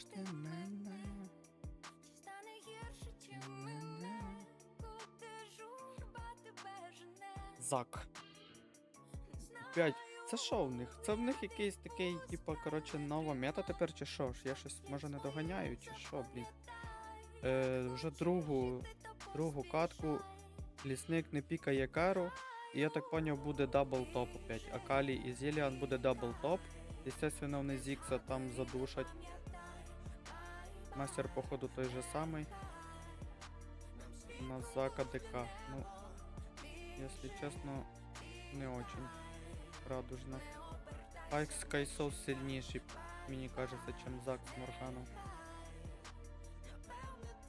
ж ти мене? Чи стане гірше, чи мене? Куди журба тебе жене? Зак. П'ять. Це що в них? Це в них якийсь такий, типу, коротше, нова мета тепер чи що ж? Я щось може не доганяю, чи що, блін. Е, вже другу, другу катку лісник не пікає кару. І я так поняв, буде дабл топ опять. Акалі і Зіліан буде дабл топ. Естественно, вони Зікса там задушать. Мастер, походу, той же самий. На Зака ДК. Ну, если честно, не очень радужно. Айк Скайсоус сильніший, мені кажется, чем Зак з Морганом.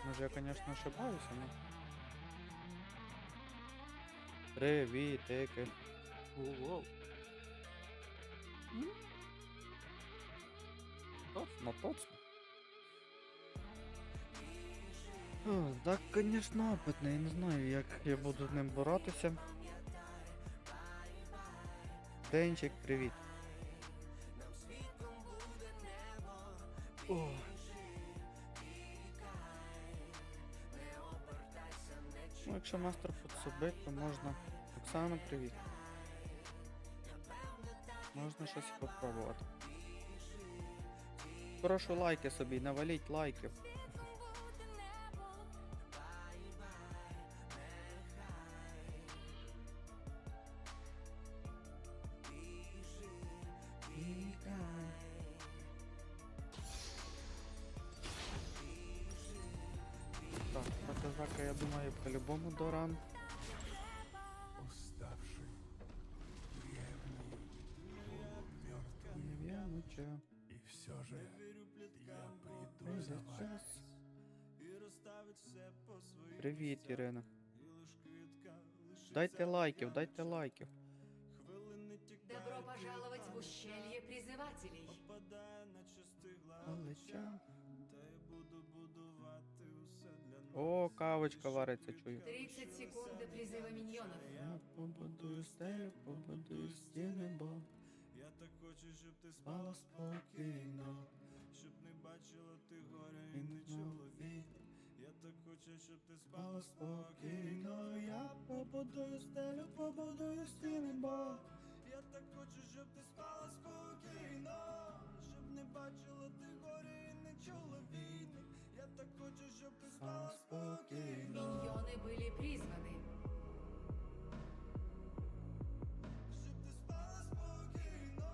Може я, конечно, ошибаюся, но... Привітики. Воу. М? Точно, точно. Так, конечно, опитний, я не знаю, як я буду з ним боротися. Денчик, привіт. Ну, якщо мастер підсобить, то можна. Оксана, привіт. Можна щось попробувати. Прошу лайки собі, наваліть лайків. Привіт, Ірина. Дайте лайків, дайте лайків. Добро пожаловать в ущелье призывателей. О, кавочка вариться, чую. 30 секунд до призыва миньонов. Я побудую стелю, побудую стіни, бо Я так хочу, щоб ти спала спокійно. щоб не бачила ти горя І не не чула війни Я так хочу, щоб ти Спала спала спокійно, я побудую стелю, побудую стіни, бо Я так хочу, щоб ти спала спокійно, щоб не бачила ти горя і не чула війни. Я так хочу, щоб ти спала спала спокійно. Миньоны были призваны. щоб ти спала спокійно.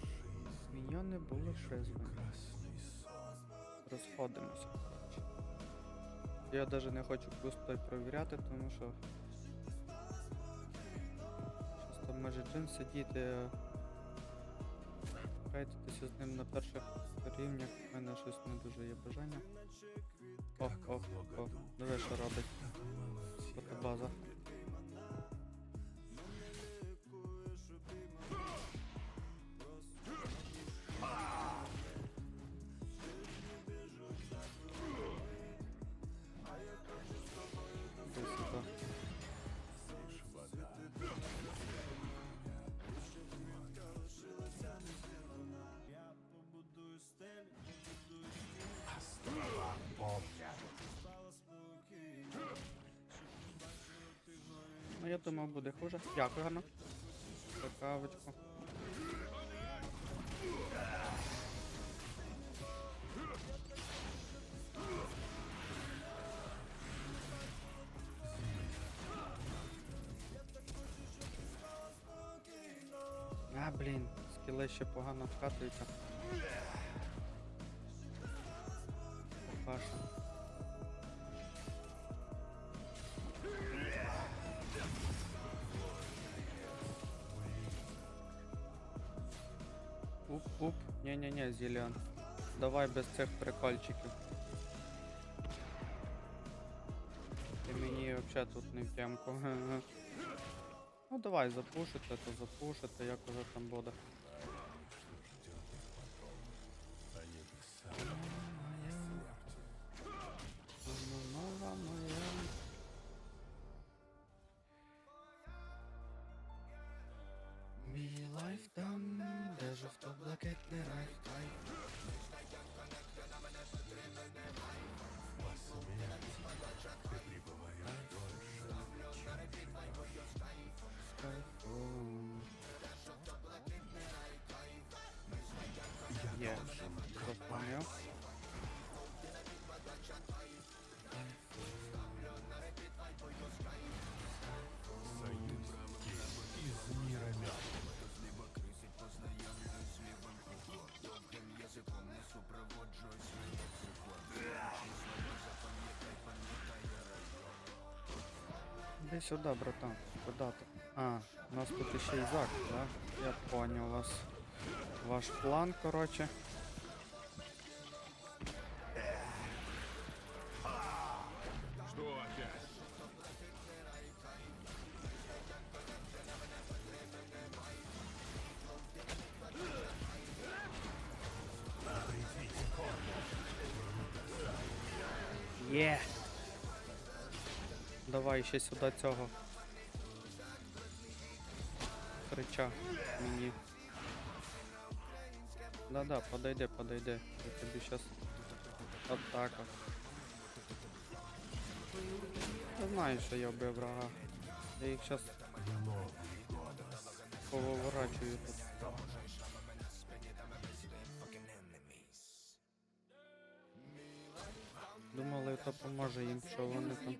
Жизнь Міньйони були призвані. Розходимося. Я навіть не хочу плюс той провіряти, тому що. Щось там може джин сидіти. Рейтитися з ним на перших рівнях. У мене щось не дуже є бажання. Ох, ох, ох. Диви, що робить. Фотобаза. Думав буде хуже. Дякую, гарно. За кавочку. А, блін, скіли ще погано вкатуються. Не-не-не, Зіліан. Давай без цих прикольчиків. Ти мені взагалі тут не в темку. Ну давай запушите, то запушите, як уже там буде. Должен запам'ятав. союзники из мира мертвых. Іди сюди, братан. Куда ти? А, у нас тут ще й зак, да? Я понял вас. Ваш план, короче. Є! Давай ще сюди цього. Крича мені. Да-да, подойди, подойди. Я тобі щас. От. Ти знаєш, що я вбив врага. Я їх голос. повиворачую тут. То поможе їм, що вони там.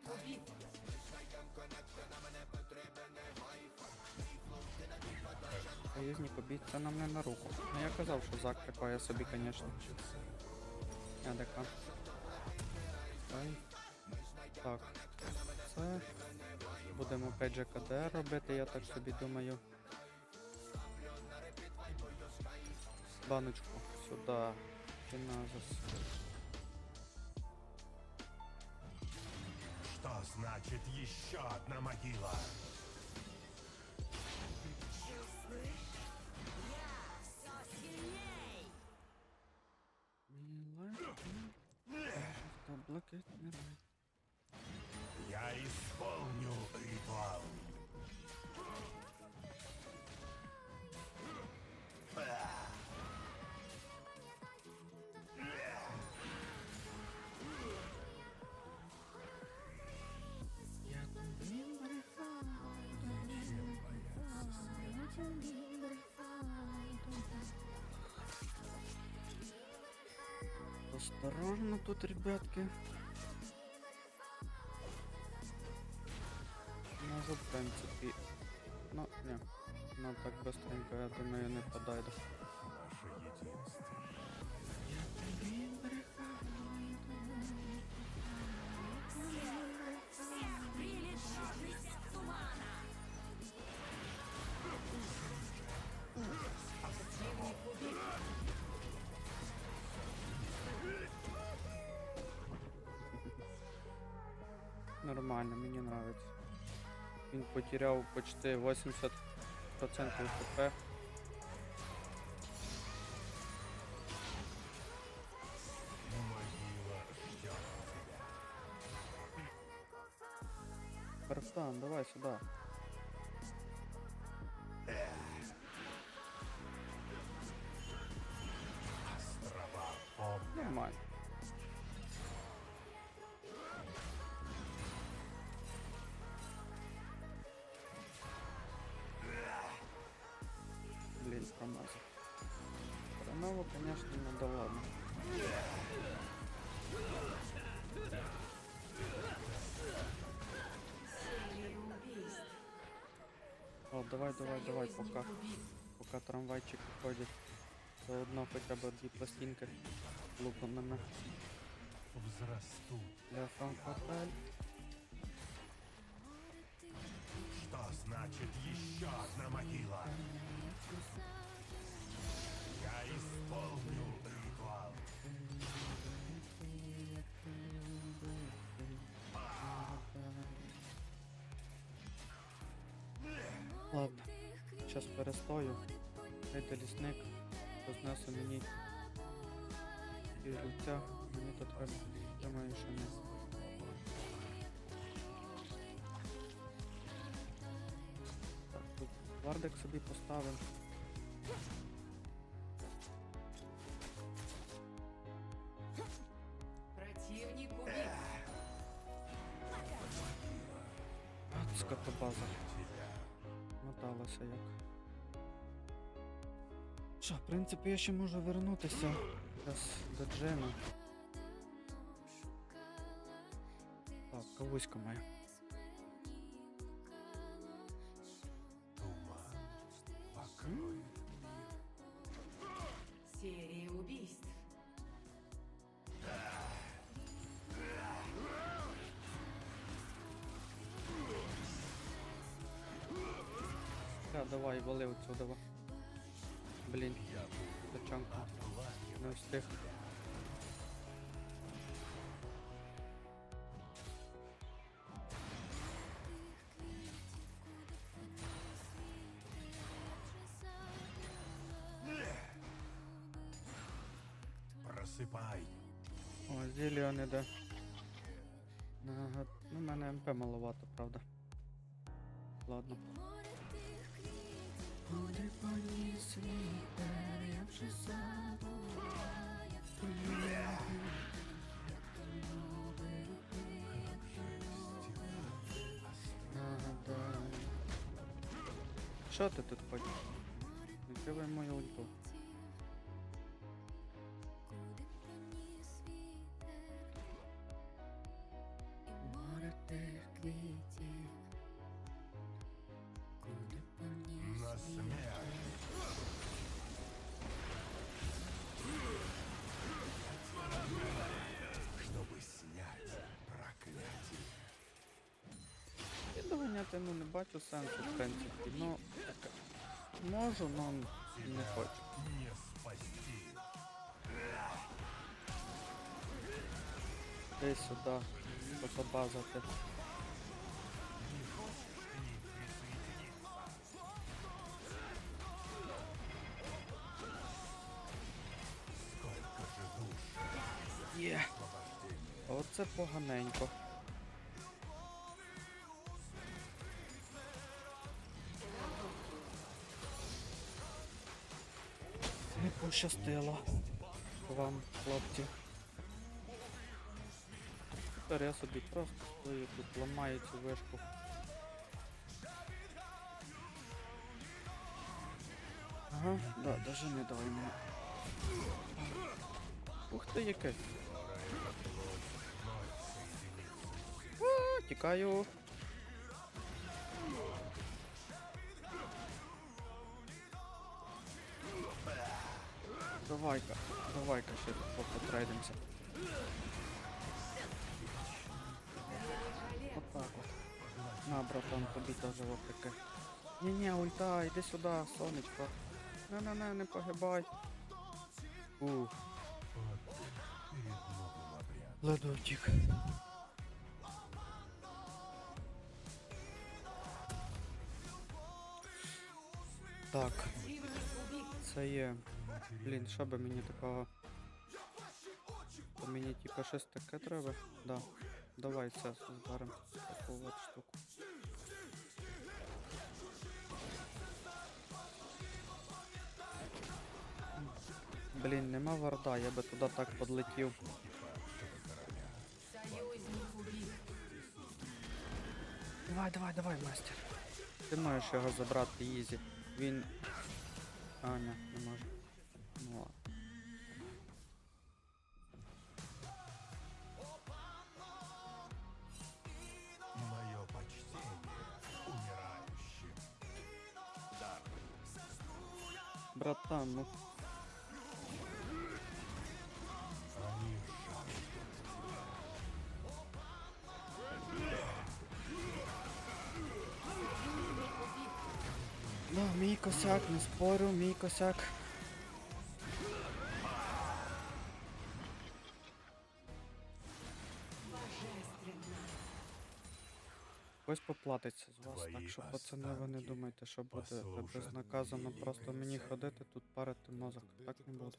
Союзник убит. Убить, це нам не на руку. Ну я казав, що зак такое собі, звісно. Я дека. Так. Це. Будемо опять же КДР робити, я так собі думаю. Баночку сюди. Фіназис. Значит еще одна могила? Осторожно тут, ребятки. Може, в принципі. Ну, не. Ну так быстренько, я думаю, не подойде. Нормально, мені нравится. Він потеряв почти 80% хп. Барстан, давай сюда. Хреново, конечно, но да ладно. О, давай, давай, давай, пока, пока трамвайчик уходит. Заодно хотя бы две пластинки лупанными. Взрастут. Для фанфаталь. Что значит еще одна могила? Ладно, сейчас перестою. Прийде лісник, рознесе мені і люця. Мені тут що ні. Так, тут Вардик собі поставив. Принципі, я ще можу вернутися. Зараз до Джена. Так, кавуська моя. Серия убийств. Да, давай, вали отсюда. Блін, тачанку. Не встиг. Просыпай. О, зіліон іде. Ага, ну, мене МП маловато, правда. Ладно. Куди світер, вітер, я вже забула, як. Що ти тут хочеш? Відкривай мою ульту. Сенсу, в принципі. Ну, можу, но не хочу. Десь сюди душ Є. освобождения. Оце поганенько. Пощастило вам, хлопці. Тепер я собі просто стою тут ламаю цю вишку. Ага, да, даже не дай мені. Ух ти яке. Тікаю. Давай-ка, давай-ка ще потрейдимося. Вот так от. На, братан, тобі теж таке. Ні-ні, ульта, іди сюди, сонечко. Не-не-не, не погибай. Ух, втік. Так, це є. Блін, що би мені такого. То мені типа щось таке треба? Да. Давай це зберемо таку от штуку. Блін, нема варда, я би туди так подлетів. Давай, давай, давай, мастер. Ти можеш його забрати ізі. Він. А, ні, не може. Не спорю, мій косяк. Божественно. Ось поплатиться з вас, так що пацани, ви не думайте, що буде безнаказано просто мені ходити тут парити мозок. Так не буде.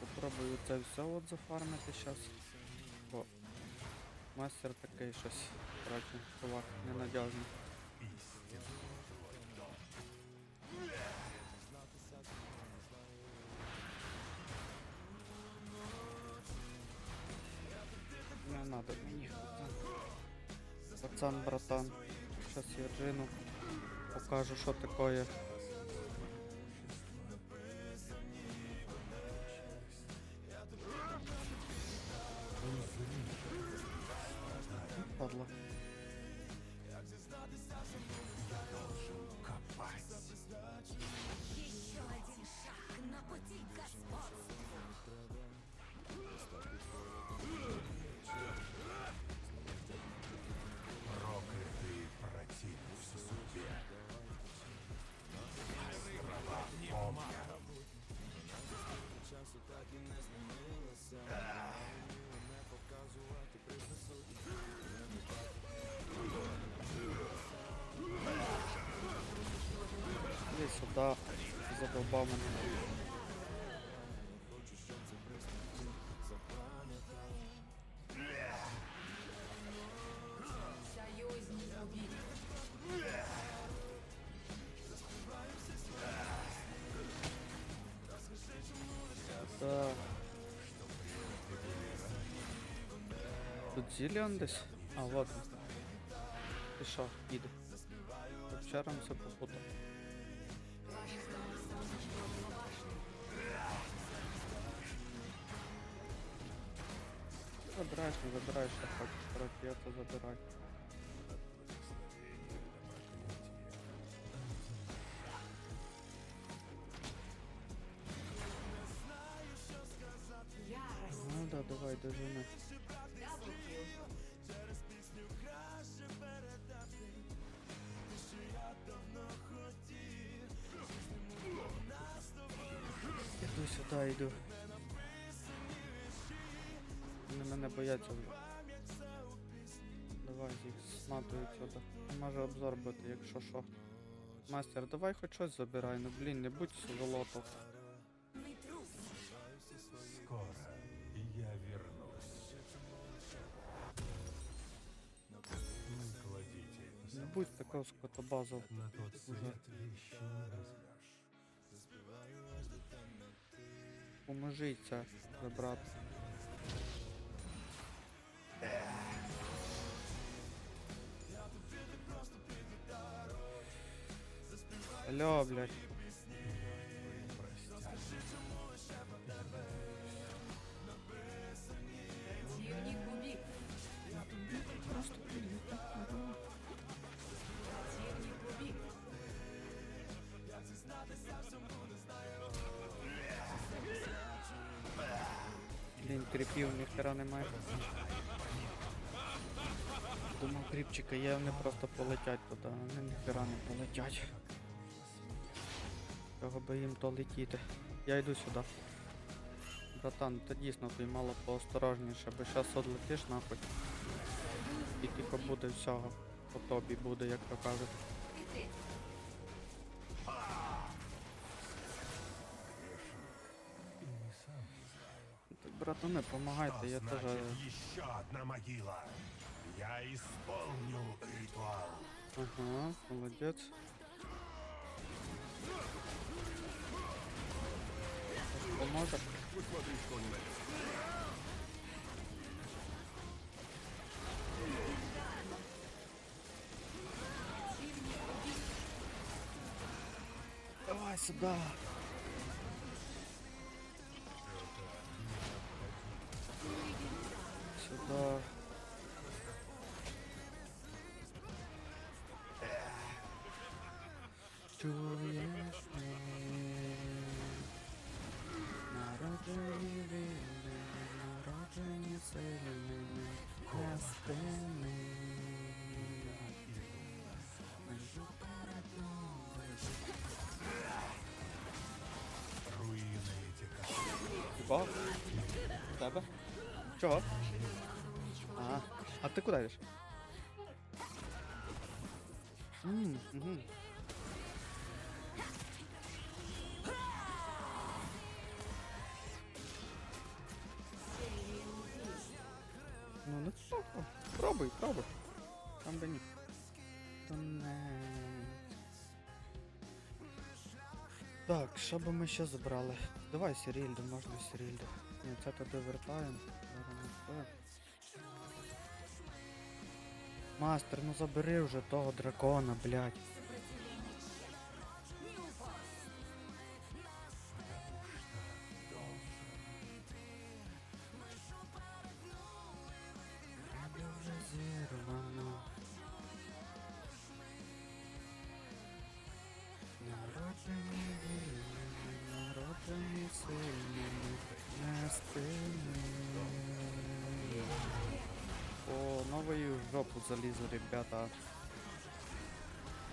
Попробую це все от зафармити зараз. Мастер такий щось. Коротше, твой дом. Не надо мені. Пацан, братан. Щас я джину. Покажу, що таке. Падла. Іди сюди. Задовбав мене. Союзник убит. Да. Тут Зіліан десь? А, вот він. Пішов, їду. Вчора все попутав. Забираєш, не забираєш, що хочеш. Коротше, я то забираю. Ярость. Ну да, давай, дожини. Даблкил. Іду сюди, йду. Мене бояться. Давай їх сматують сюди. Може обзор бути, якщо що. Мастер, давай хоч щось забирай, ну блін, не будь сволото. Скоро я вернусь. Не Не будь такого скотобазов. на тот свет вещи не возьмешь. Поможіть це забрати. Алло, блядь. Блін, кріпів ніхера немає. Думав, кріпчика є, вони просто полетять туди, вони ніхера не полетять. Чого би їм то летіти. Я йду сюди. Братан, ти дійсно ти мало поосторожніше, бо щас одлетиш нахуй. І тільки буде всього. По тобі буде, як то кажуть. Так, братане, помагайте, я теж. значит еще одна могила? Я исполню ритуал. Ага, молодець. Поможе? Давай сюда. Сюда. Чуєш мене? Народжені вільні, народжені сильними, не спини. Руины эти Хіба? Тебе? Чого? А, а ти куди йдеш? Ммм, угу. Пробуй, пробуй. Там би ні. Так, що би ми ще забрали? Давай Сірільду, можна Сірільду. Ні, це туди вертаємо. Мастер, ну забери вже того дракона, блядь. В жопу залізу, ребята.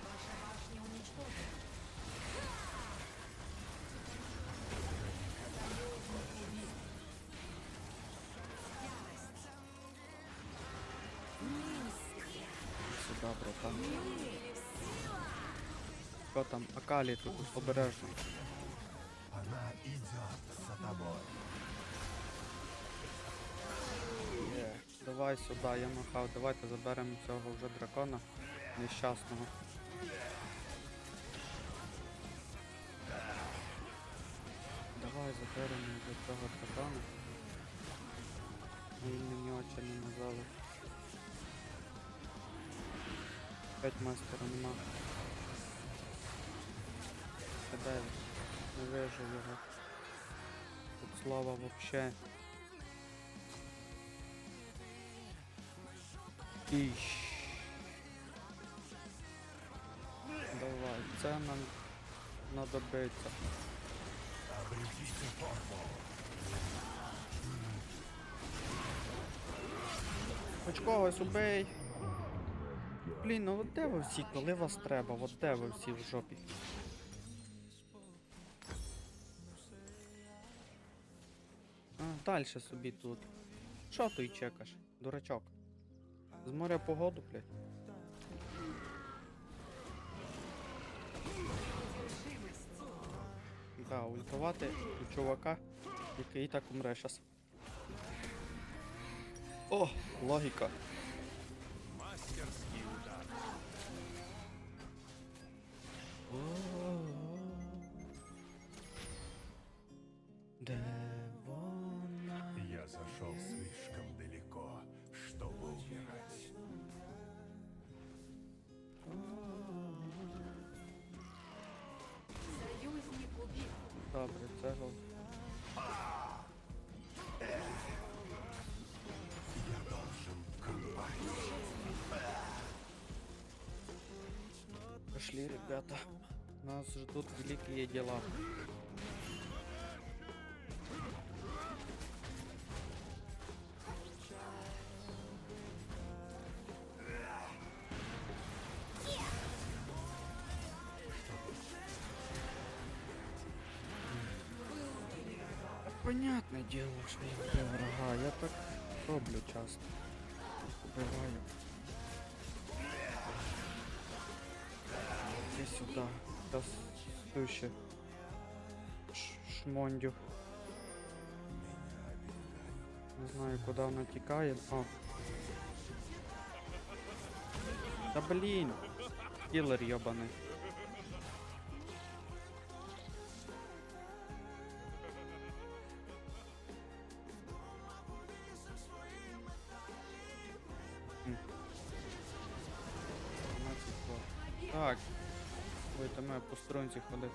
Ваша башня уничтожена. Сюда, братан. Що там? Акалі тут обережно. Давай сюди, я махав. Давайте заберемо цього вже дракона нещасного. Давай заберемо вже цього дракона. Ми мені очі не мазали. П'ять мастера нема. Де? Не вижу його. Тут слава вообще. Іщ. Давай, це нам. Хоч когось убей. Блін, ну от де ви всі, коли вас треба? От де ви всі в жопі? А, далі собі тут. Що ти чекаш, дурачок? З моря погоду, блядь. Да, ультувати у чувака, який так умре зараз. О, логіка. Пошли, ребята. Нас ждут великие дела. Сущи. Шмондю. Не знаю, куда вона тікає. О. Та блін! Кілер ебаный. По сторонці ходити.